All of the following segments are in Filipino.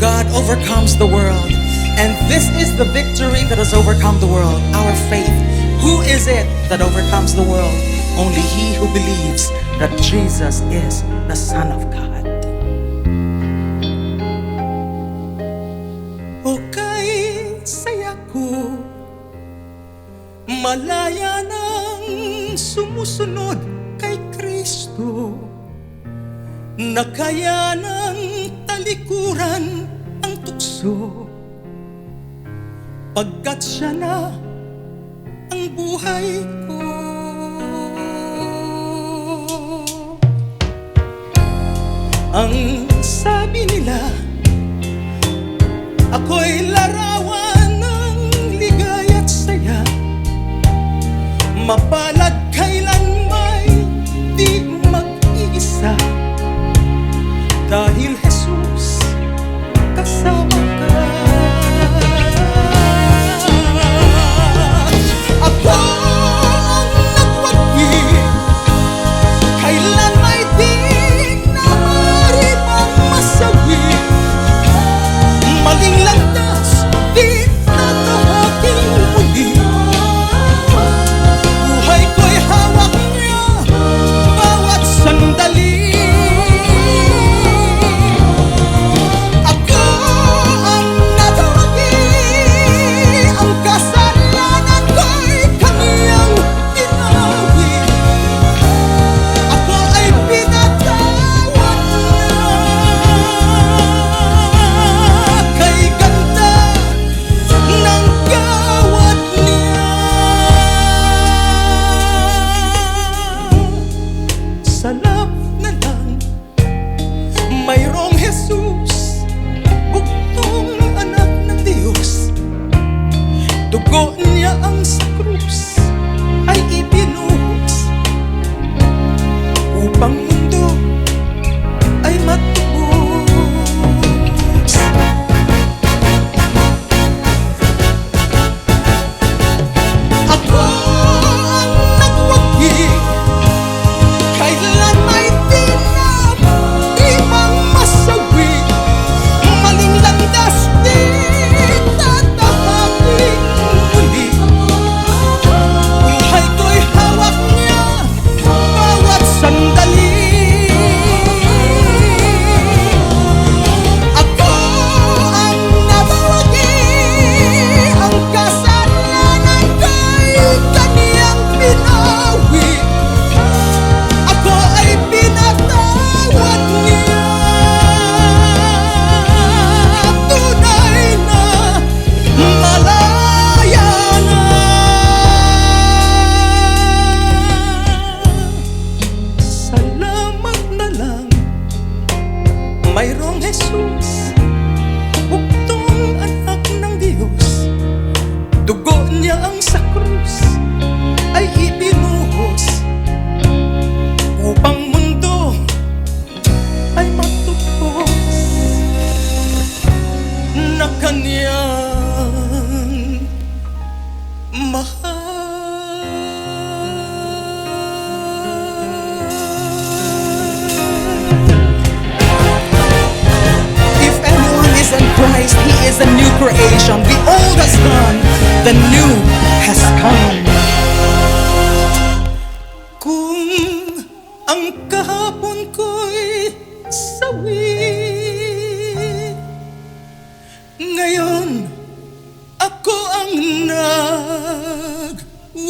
God overcomes the world. And this is the victory that has overcome the world, our faith. Who is it that overcomes the world? Only he who believes that Jesus is the Son of God. Okay, malaya ng sumusunod kay Kristo na kaya ng talikuran ang tukso. Pagkat siya na ang buhay ko. Ang sabi nila Ako'y larawan ng ligay at saya. Mapalad kailan may di mag-iisa. Dahil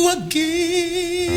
again.